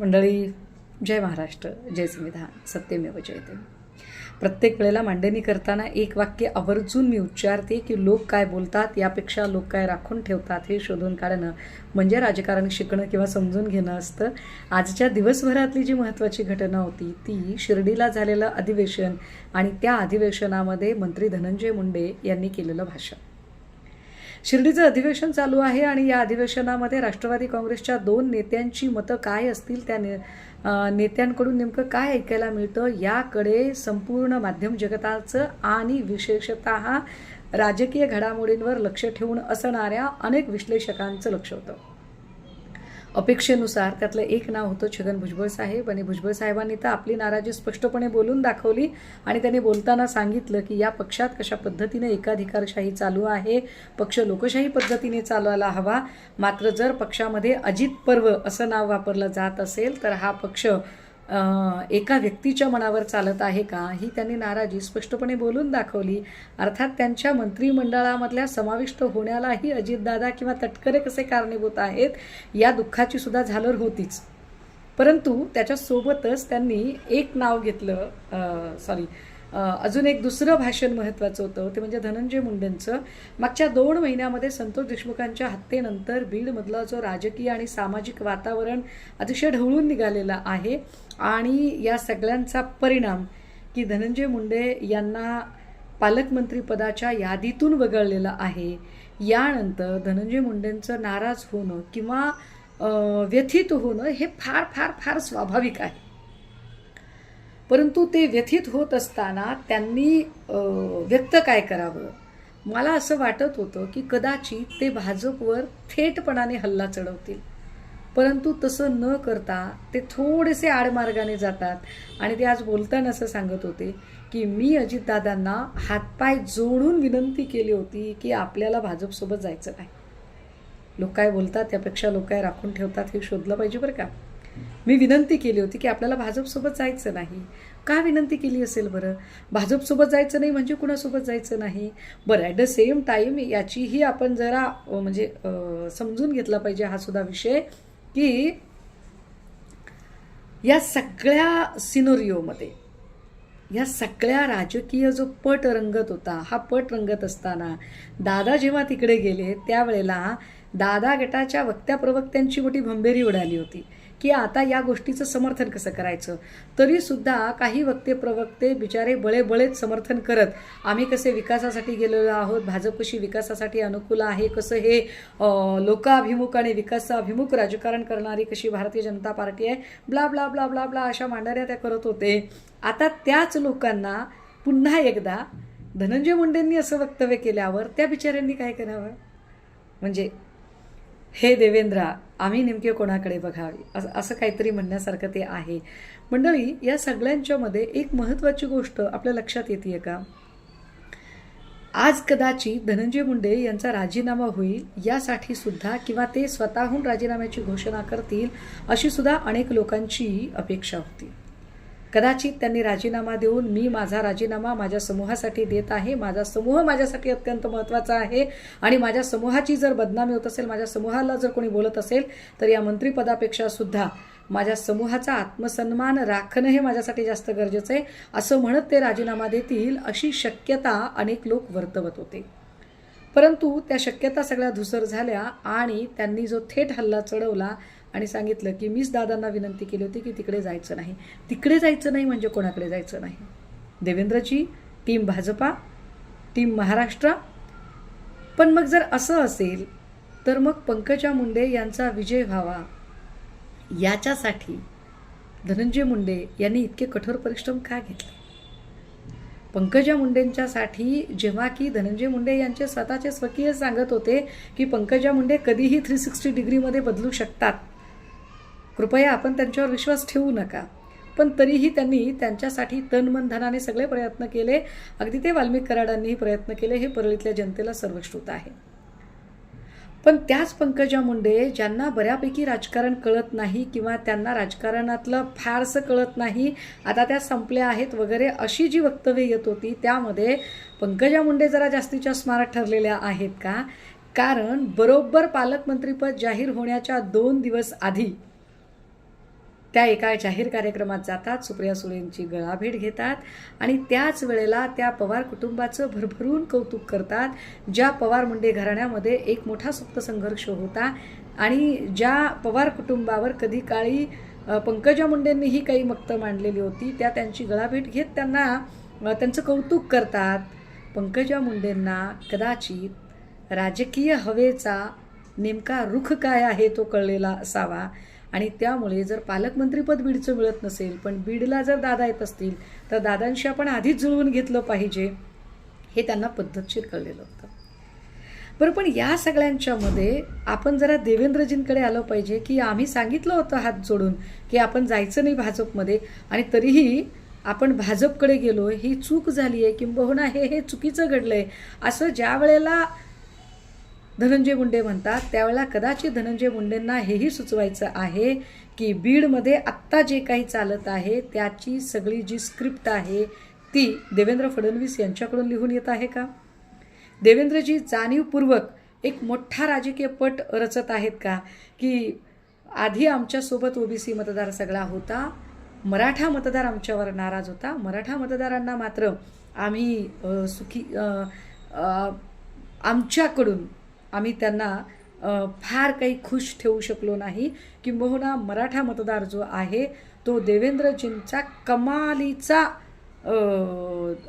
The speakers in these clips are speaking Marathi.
मंडळी जय महाराष्ट्र जय संविधान सत्यमेव जयते प्रत्येक वेळेला मांडणी करताना एक वाक्य आवर्जून मी उच्चारते की लोक काय बोलतात यापेक्षा लोक काय राखून ठेवतात हे शोधून काढणं म्हणजे राजकारण शिकणं किंवा समजून घेणं असतं. आजच्या दिवसभरातली जी महत्त्वाची घटना होती ती शिर्डीला झालेलं अधिवेशन आणि त्या अधिवेशनामध्ये मंत्री धनंजय मुंडे यांनी केलेलं भाषण. शिर्डीचं अधिवेशन चालू आहे आणि या अधिवेशनामध्ये राष्ट्रवादी काँग्रेसच्या दोन नेत्यांची मतं काय असतील त्या ने नेत्यांकडून नेमकं काय ऐकायला मिळतं याकडे संपूर्ण माध्यम जगताचं आणि विशेषत राजकीय घडामोडींवर लक्ष ठेवून असणाऱ्या अनेक विश्लेषकांचं लक्ष होतं. अपेक्षेनुसार त्यातलं एक नाव होतं छगन भुजबळ साहेब. आणि भुजबळ साहेबांनी तर आपली नाराजी स्पष्टपणे बोलून दाखवली आणि त्यांनी बोलताना सांगितलं की या पक्षात कशा पद्धतीने एकाधिकारशाही चालू आहे. पक्ष लोकशाही पद्धतीने चालवायला हवा. मात्र जर पक्षामध्ये अजित पर्व असं नाव वापरलं जात असेल तर हा पक्ष एका व्यक्तीच्या मनावर चालत आहे का ही त्यांनी नाराजी स्पष्टपणे बोलून दाखवली. अर्थात त्यांच्या मंत्रिमंडळामधल्या समाविष्ट होण्यालाही अजितदादा किंवा तटकरे कसे कारणीभूत आहेत या दुःखाची सुद्धा झालर होतीच. परंतु त्याच्यासोबतच त्यांनी एक नाव घेतलं सॉरी अजून एक दुसरं भाषण महत्त्वाचं होतं ते म्हणजे धनंजय मुंडेंचं. मागच्या दोन महिन्यामध्ये संतोष देशमुखांच्या हत्येनंतर बीडमधला जो राजकीय आणि सामाजिक वातावरण अतिशय ढवळून निघालेलं आहे आणि या सगळ्यांचा परिणाम की धनंजय मुंडे यांना पालकमंत्रीपदाच्या यादीतून वगळलेलं आहे. यानंतर धनंजय मुंडेंचं नाराज होणं किंवा व्यथित होणं हे फार फार फार स्वाभाविक आहे. परंतु ते व्यथित होत असताना त्यांनी व्यक्त काय करावं? मला असं वाटत होतं की कदाचित ते भाजपवर थेटपणाने हल्ला चढवतील. परंतु तसं न करता ते थोडेसे आडमार्गाने जातात. आणि ते आज बोलताना असं सांगत होते की मी अजितदादांना हातपाय जोडून विनंती केली होती की आपल्याला भाजपसोबत जायचं नाही. लोक काय बोलतात त्यापेक्षा लोक काय राखून ठेवतात हे शोधलं पाहिजे बरं का? मी विनंती केली होती की आपल्याला भाजपसोबत जायचं नाही. का विनंती केली असेल बरं? भाजपसोबत जायचं नाही म्हणजे कुणासोबत जायचं नाही? बरं ॲट द सेम टाईम याचीही आपण जरा म्हणजे समजून घेतला पाहिजे हा सुद्धा विषय की या सगळ्या सिनोरिओमध्ये या सगळ्या राजकीय जो पट रंगत होता हा पट रंगत असताना दादा जेव्हा तिकडे गेले त्यावेळेला दादा गटाच्या वक्त्या प्रवक्त्यांची मोठी भंबेरी उडाली होती. की आता या गोष्टीचं समर्थन कसं करायचं? तरी सुद्धा काही वक्ते प्रवक्ते बिचारे बळे बळेच समर्थन करत आम्ही कसे विकासासाठी गेलेलो आहोत? भाजप कशी विकासासाठी अनुकूल आहे? कसं हे लोकाभिमुख आणि विकासाभिमुख राजकारण करणारी कशी भारतीय जनता पार्टी आहे? Blah blah blah blah blah अशा मांडाऱ्या त्या करत होते. आता त्याच लोकांना पुन्हा एकदा धनंजय मुंडेंनी असं वक्तव्य केल्यावर त्या बिचाऱ्यांनी काय करावं? म्हणजे हे देवेंद्रा आम्ही नेमके कोणाकडे बघावे? असं असं काहीतरी म्हणण्यासारखं ते आहे. मंडळी या सगळ्यांच्यामध्ये एक महत्त्वाची गोष्ट आपल्या लक्षात येते का? आज कदाचित धनंजय मुंडे यांचा राजीनामा होईल यासाठी सुद्धा किंवा ते स्वतःहून राजीनाम्याची घोषणा करतील अशी सुद्धा अनेक लोकांची अपेक्षा होती. कदाचित त्यांनी राजीनामा देऊन मी माझा राजीनामा माझ्या समूहासाठी देत आहे माझा समूह माझ्यासाठी अत्यंत महत्त्वाचा आहे आणि माझ्या समूहाची जर बदनामी होत असेल माझ्या समूहाला जर कोणी बोलत असेल तर या मंत्रिपदापेक्षा सुद्धा माझ्या समूहाचा आत्मसन्मान राखणं हे माझ्यासाठी जास्त गरजेचं आहे. असं म्हणत ते राजीनामा देतील अशी शक्यता अनेक लोक वर्तवत होते. परंतु त्या शक्यता सगळ्या धुसर झाल्या आणि त्यांनी जो थेट हल्ला चढवला आणि सांगितलं की मीच दादांना विनंती केली होती की तिकडे जायचं नाही. तिकडे जायचं नाही म्हणजे कोणाकडे जायचं नाही. देवेंद्रजी टीम भाजपा टीम महाराष्ट्र. पण मग जर असं असेल तर मग पंकजा मुंडे यांचा विजय व्हावा. याच्यासाठी धनंजय मुंडे यांनी इतके कठोर परिश्रम का घेतले? पंकजा मुंडेंच्यासाठी जेव्हा की धनंजय मुंडे यांचे स्वतःचे स्वकीय सांगत होते की पंकजा मुंडे कधीही थ्री सिक्स्टी डिग्रीमध्ये बदलू शकतात. कृपया आपण त्यांच्यावर विश्वास ठेवू नका. पण तरीही त्यांनी त्यांच्यासाठी तन मन धनाने सगळे प्रयत्न केले. अगदी ते वाल्मिक कराडांनीही प्रयत्न केले. हे परळीतल्या जनतेला सर्वश्रुत आहे. पण त्याच पंकजा मुंडे ज्यांना बऱ्यापैकी राजकारण कळत नाही किंवा त्यांना राजकारणातलं फारसं कळत नाही आता त्या संपल्या आहेत वगैरे अशी जी वक्तव्य येत होती त्यामध्ये पंकजा मुंडे जरा जास्तीच्या स्मारक ठरलेल्या आहेत का? कारण बरोबर पालकमंत्रीपद जाहीर होण्याच्या दोन दिवस आधी त्या एका जाहीर कार्यक्रमात जातात सुप्रिया सुळेंची गळाभेट घेतात आणि त्याच वेळेला त्या पवार कुटुंबाचं भरभरून कौतुक करतात ज्या पवार मुंडे घराण्यामध्ये एक मोठा सुप्त संघर्ष होता आणि ज्या पवार कुटुंबावर कधी काळी पंकजा मुंडेंनीही काही मक्त मांडलेली होती त्या त्यांची गळाभेट घेत त्यांना त्यांचं कौतुक करतात. पंकजा मुंडेंना कदाचित राजकीय हवेचा नेमका रुख काय आहे तो कळलेला असावा. आणि त्यामुळे जर पालकमंत्रीपद बीडचं मिळत नसेल पण बीडला जर दादा येत असतील तर दादांशी आपण आधीच जुळवून घेतलं पाहिजे हे त्यांना पद्धतशीर कळलेलं होतं. बरं पण या सगळ्यांच्यामध्ये आपण जरा देवेंद्रजींकडे आलं पाहिजे की आम्ही सांगितलं होतं हात जोडून की आपण जायचं नाही भाजपमध्ये आणि तरीही आपण भाजपकडे गेलो ही चूक झाली आहे किंबहुना हे हे चुकीचं घडलं आहे असं ज्या वेळेला धनंजय मुंडे म्हणतात त्यावेळेला कदाचित धनंजय मुंडेंना हेही सुचवायचं आहे की बीडमध्ये आत्ता जे काही चालत आहे त्याची सगळी जी स्क्रिप्ट आहे ती देवेंद्र फडणवीस यांच्याकडून लिहून येत आहे का? देवेंद्रजी जाणीवपूर्वक एक मोठा राजकीय पट रचत आहेत का? की आधी आमच्यासोबत ओबीसी मतदार सगळा होता मराठा मतदार आमच्यावर नाराज होता. मराठा मतदारांना मात्र आम्ही सुखी आमच्याकडून आम्ही त्यांना फार काही खुश ठेवू शकलो नाही किंबहुना मराठा मतदार जो आहे तो देवेंद्रजींचा कमालीचा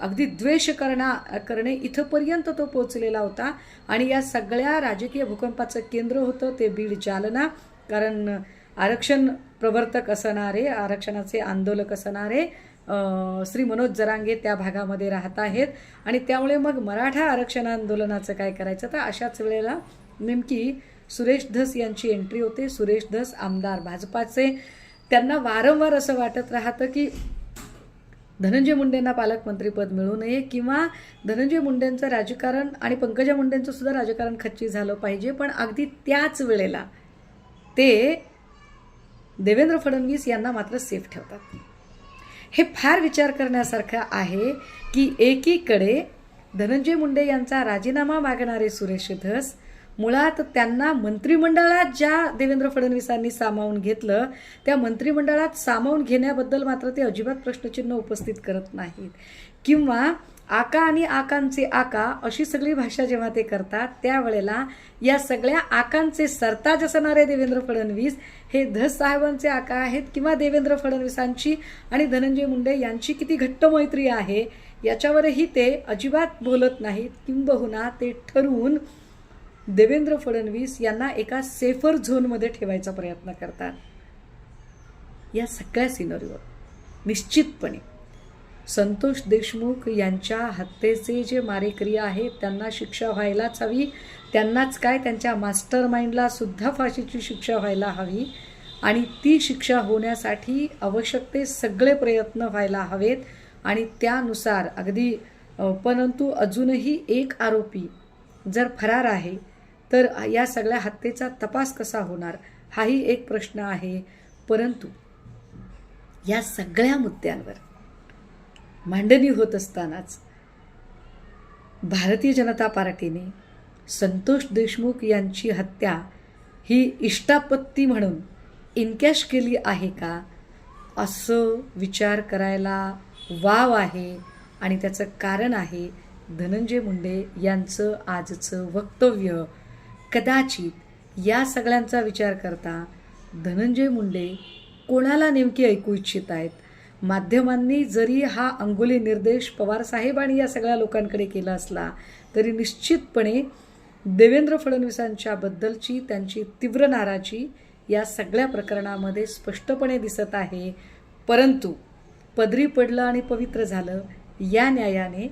अगदी द्वेष करणा करणे इथंपर्यंत तो पोचलेला होता. आणि या सगळ्या राजकीय भूकंपाचं केंद्र होतं ते बीड जालना कारण आरक्षण प्रवर्तक असणारे आरक्षणाचे आंदोलक असणारे श्री मनोज जरांगे त्या भागामध्ये राहत आहेत. आणि त्यामुळे मग मराठा आरक्षण आंदोलनाचं काय करायचं? तर अशाच वेळेला नेमकी सुरेश धस यांची एंट्री होते. सुरेश धस आमदार भाजपाचे. त्यांना वारंवार असं वाटत राहतं की धनंजय मुंडेंना पालकमंत्रीपद मिळू नये किंवा धनंजय मुंडेंचं राजकारण आणि पंकजा मुंडेंचं सुद्धा राजकारण खच्ची झालं पाहिजे. पण अगदी त्याच वेळेला ते देवेंद्र फडणवीस यांना मात्र सेफ ठेवतात. हे फार विचार करण्यासारखं आहे की एकीकडे धनंजय मुंडे यांचा राजीनामा मागणारे सुरेश धस मुळात त्यांना मंत्रिमंडळात ज्या देवेंद्र फडणवीसांनी सामावून घेतलं त्या मंत्रिमंडळात सामावून घेण्याबद्दल मात्र ते अजिबात प्रश्नचिन्ह उपस्थित करत नाहीत. किंवा आका आणि आकांचे आका अशी सगळी भाषा जेव्हा ते करतात त्यावेळेला या सगळ्या आकांचे सरताज असणारे देवेंद्र फडणवीस हे धस साहेबांचे आका आहेत किंवा देवेंद्र फडणवीसांची आणि धनंजय मुंडे यांची किती घट्ट मैत्री आहे याच्यावरही ते अजिबात बोलत नाहीत. किंबहुना ते ठरवून देवेंद्र फडणवीस यांना एका सेफर झोनमध्ये ठेवायचा प्रयत्न करतात. या सगळ्या सिनरीवर निश्चितपणे. संतोष देशमुख यांच्या हत्येचे जे मारेकरी आहेत त्यांना शिक्षा व्हायलाच हवी. त्यांनाच काय? त्यांच्या मास्टर माइंडला सुद्धा फाशीची शिक्षा व्हायला हवी. आणि ती शिक्षा होण्यासाठी आवश्यक ते सगळे प्रयत्न व्हायला हवेत. आणि त्यानुसार अगदी परंतु अजूनही एक आरोपी जर फरार आहे तर या सगळ्या हत्येचा तपास कसा होणार? हाही एक प्रश्न आहे. परंतु या सगळ्या मुद्द्यांवर मांडणी होत असतानाच भारतीय जनता पार्टीने संतोष देशमुख यांची हत्या ही इष्टापत्ती म्हणून इनकॅश केली आहे का? असं विचार करायला वाव आहे आणि त्याचं कारण आहे धनंजय मुंडे यांचं आजचं वक्तव्य. कदाचित या सगळ्यांचा विचार करता धनंजय मुंडे कोणाला नेमकी ऐकू इच्छित आहेत? माध्यमांनी जरी हा अंगुली निर्देश पवार आणि या सगळ्या लोकांकडे केला असला तरी निश्चितपणे देवेंद्र फडणवीसांच्याबद्दलची त्यांची तीव्र नाराजी या सगळ्या प्रकरणामध्ये स्पष्टपणे दिसत आहे. परंतु पदरी पडलं आणि पवित्र झालं या न्यायाने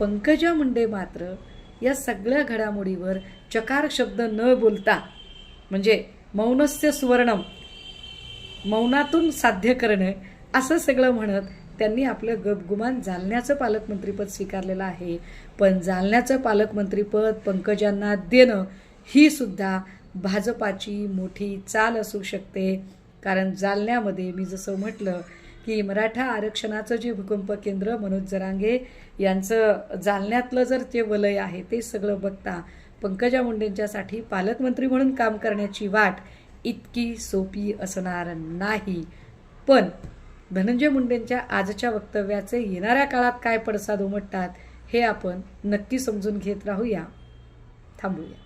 पंकजा मुंडे मात्र या सगळ्या घडामोडीवर चकार शब्द न बोलता म्हणजे मौनस्य सुवर्णम मौनातून साध्य करणं असं सगळं म्हणत त्यांनी आपलं गपगुमान जालन्याचं पालकमंत्रीपद स्वीकारलेलं आहे. पण जालन्याचं पालकमंत्रीपद पंकजांना देणं ही सुद्धा भाजपाची मोठी चाल असू शकते. कारण जालन्यामध्ये मी जसं म्हटलं की मराठा आरक्षणाचं जे भूकंप केंद्र मनोज जरांगे यांचं जालन्यातलं जर ते वलय आहे ते सगळं बघता पंकजा मुंडेंच्यासाठी पालकमंत्री म्हणून काम करण्याची वाट इतकी सोपी असणार नाही. पण धनंजय मुंडेंच्या आजच्या वक्तव्याचे येणाऱ्या काळात काय पडसाद उमटतात हे आपण नक्की समजून घेत राहूया. थांबूया.